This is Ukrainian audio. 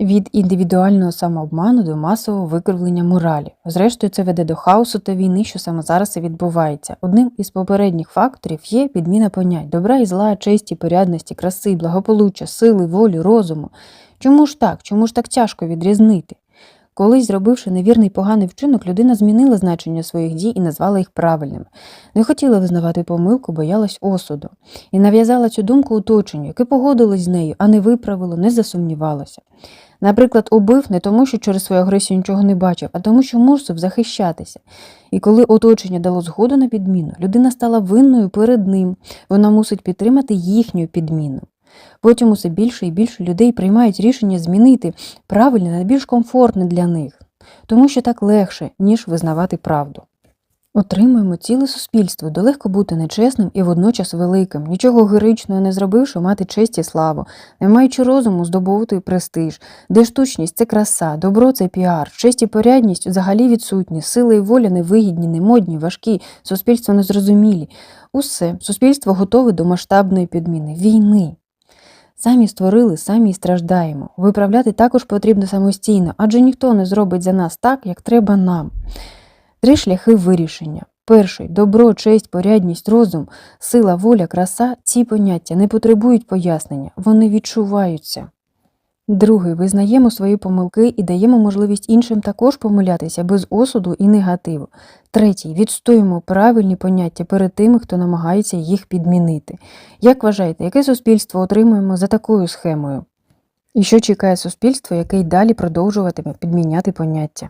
Від індивідуального самообману до масового викривлення моралі. Зрештою, це веде до хаосу та війни, що саме зараз і відбувається. Одним із попередніх факторів є підміна понять добра і зла, честі, порядності, краси, благополуччя, сили, волі, розуму. Чому ж так? Чому ж так тяжко відрізнити? Колись, зробивши невірний поганий вчинок, людина змінила значення своїх дій і назвала їх правильними. Не хотіла визнавати помилку, боялась осуду. І нав'язала цю думку оточенню, яке погодилось з нею, а не виправило, не засумнівалося. Наприклад, убив не тому, що через свою агресію нічого не бачив, а тому, що мусив захищатися. І коли оточення дало згоду на підміну, людина стала винною перед ним. Вона мусить підтримати їхню підміну. Потім усе більше і більше людей приймають рішення змінити правильне на більш комфортне для них, тому що так легше, ніж визнавати правду. Отримуємо ціле суспільство, де легко бути нечесним і водночас великим, нічого героїчного не зробивши, мати честь і славу, не маючи розуму, здобувати престиж, де штучність це краса, добро це піар, честь і порядність взагалі відсутні, сила і воля невигідні, немодні, важкі, суспільство незрозумілі. Усе суспільство готове до масштабної підміни війни. Самі створили, самі й страждаємо. Виправляти також потрібно самостійно, адже ніхто не зробить за нас так, як треба нам. Три шляхи вирішення. Перший добро, честь, порядність, розум, сила, воля, краса ці поняття не потребують пояснення, вони відчуваються. Другий визнаємо свої помилки і даємо можливість іншим також помилятися без осуду і негативу. Третій відстоюємо правильні поняття перед тими, хто намагається їх підмінити. Як вважаєте, яке суспільство отримуємо за такою схемою? І що чекає суспільство, яке й далі продовжуватиме підміняти поняття?